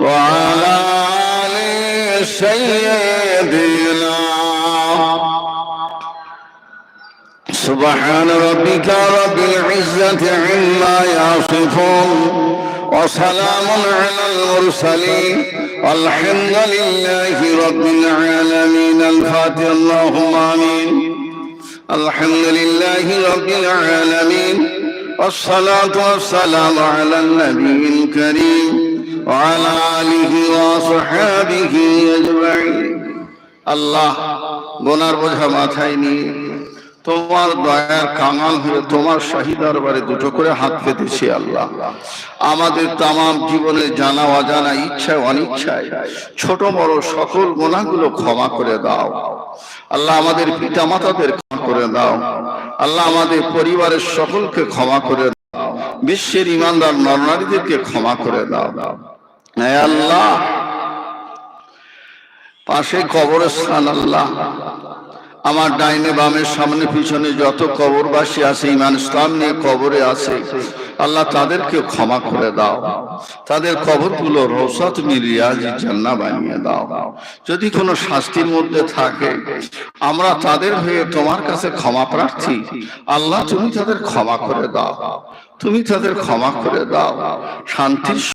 وعلى آل سيدنا. سبحان ربك رب العزة عما يصفون وسلام على المرسلين. والحمد لله رب العالمين. الفاتح اللهم آمين. الحمد لله رب العالمين. والصلاة والسلام على النبي الكريم. وعلى آله وصحابه أجمعين আল্লাহ গোনার বোঝা মাথায় নিয়ে তোমার দয়ার কাঙাল হয়ে তোমার শাহী দরবারে দুটো করে হাত পেতেছি আল্লাহ আমাদের তাম জীবনে জানা অজানা ইচ্ছায় অনিচ্ছায় ছোট বড় সকল গোনাগুলো ক্ষমা করে দাও আল্লাহ আমাদের পিতা মাতাদের ক্ষমা করে দাও আল্লাহ আমাদের পরিবারের সকলকে ক্ষমা করে দাও বিশ্বের ইমানদার নরনারীদেরকে ক্ষমা করে দাও। হ্যাঁ আল্লাহ পাশে কবরস্থান আল্লাহ। আমার ডাইনে বামের সামনে, পিছনে যত কবরবাসী আছে ইমান ইসলাম নিয়ে কবরে আছে, আল্লাহ তাদেরকে ক্ষমা করে দাও। তাদের কবরগুলো রিয়াজি জান্না বানিয়ে দাও। যদি কোনো শাস্তির মধ্যে থাকে, আমরা তাদের হয়ে তোমার কাছে ক্ষমা প্রার্থী। আল্লাহ, তুমি তাদের ক্ষমা করে দাও। তুমি তাদের ক্ষমা করে দাও। শান্তির